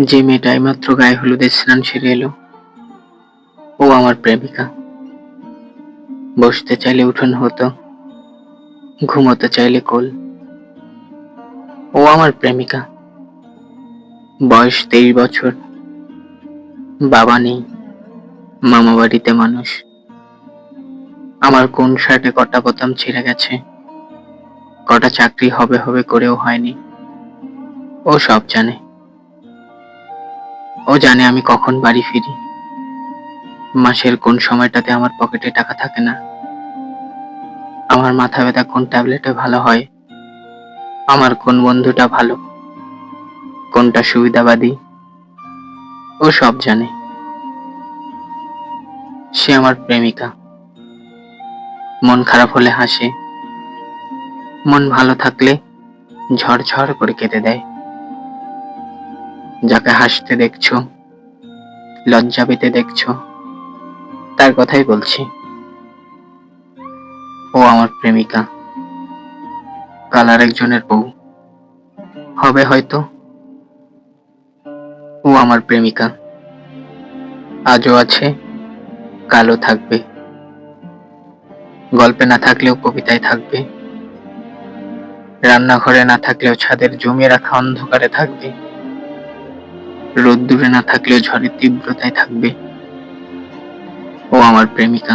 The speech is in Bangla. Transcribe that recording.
যে মেয়েটা মাত্র গায়ে হলুদের স্নান সেরে এলো। ও আমার প্রেমিকা। বসতে চাইলে উঠোন হতো, ঘুমোতে চাইলে কোল। ও আমার প্রেমিকা। বয়স তেইশ বছর। বাবা নেই, মামা বাড়িতে মানুষ। আমার কোন শার্টে কটা বোতাম ছিঁড়ে গেছে? কটা চাকরি হবে হবে করেও হয়নি। ও সব জানে। ও জানে আমি কখন বাড়ি ফিরি। মাসের কোন সময়টাতে আমার পকেটে টাকা থাকে না। আমার মাথা ব্যথা কোন ট্যাবলেটে ভালো হয়। আমার কোন বন্ধুটা ভালো। কোনটা সুবিধাবাদী। ও সব জানে। সে আমার প্রেমিকা। মন খারাপ হলে হাসে। মন ভালো থাকলে ঝড়ঝড় করে কেটে দেয়। যাকে হাসতে দেখছ, লজ্জা পেতে দেখছ, তার কথাই বলছি। ও আমার প্রেমিকা। কাল আরেকজনের বউ। হবে হয়তো। ও আমার প্রেমিকা। আজও আছে, কালও থাকবে। গল্পে না থাকলেও কবিতায় থাকবে। রান্নাঘরে না থাকলেও ছাদের জমিয়ে রাখা অন্ধকারে থাকবে। রোদ্দুরে না থাকলেও ঝড়ের তীব্রতায় থাকবে। ও আমার প্রেমিকা।